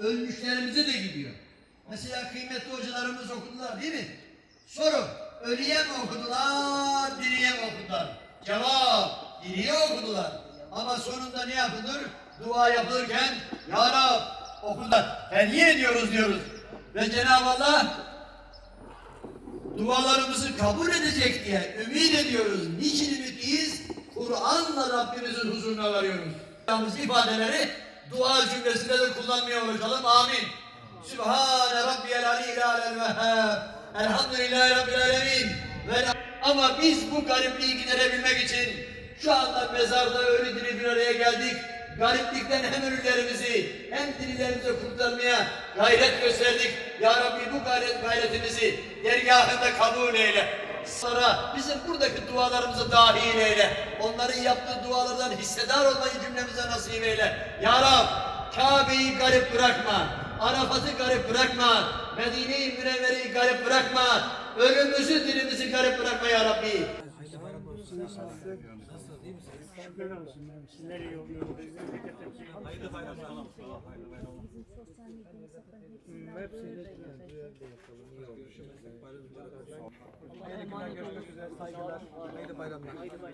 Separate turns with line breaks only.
Ölmüşlerimize de gidiyor. Mesela kıymetli hocalarımız okudular değil mi? Soru. Ölüye mi okudular, diriye mi okudular? Cevap. Diriye okudular. Ama sonunda ne yapılır? Dua yapılırken Ya Rab okudular. Hediye ediyoruz diyoruz. Ve Cenab-ı Allah dualarımızı kabul edecek diye ümit ediyoruz. Niçin ümitliyiz? Kur'an'la Rabbimizin huzuruna varıyoruz. Yalnız ifadeleri dua cümlesinde de kullanmaya ulaşalım. Amin. Sübhane Rabbiyel Aliyyil Alel Vehhab. Elhamdülillahi Rabbil Alemin. Ama biz bu garipliği giderebilmek için şu anda mezarda ölü diri bir araya geldik. Gariplikten hem ölülerimizi hem dirilerimizi kurtarmaya gayret gösterdik. Ya Rabbi bu gayret, gayretimizi dergahında kabul eyle. Sonra bizim buradaki dualarımızı dahil eyle. Onların yaptığı dualardan hissedar olmayı cümlemize nasip eyle. Ya Rab Kabe'yi garip bırakma. Arafat'ı garip bırakma. Medine-i Münevvere'yi garip bırakma. Ölümümüzü dirimizi garip bırakma ya Rabbi.
Şükürler olsun. Yani sizler iyi oluyorsunuz.
Hayırlı bayramlar.
sosyal medya hesaplarının
Hmm, Hepsi
Hayırlı günler görüşmek üzere. Saygılar. Hayırlı bayramlar.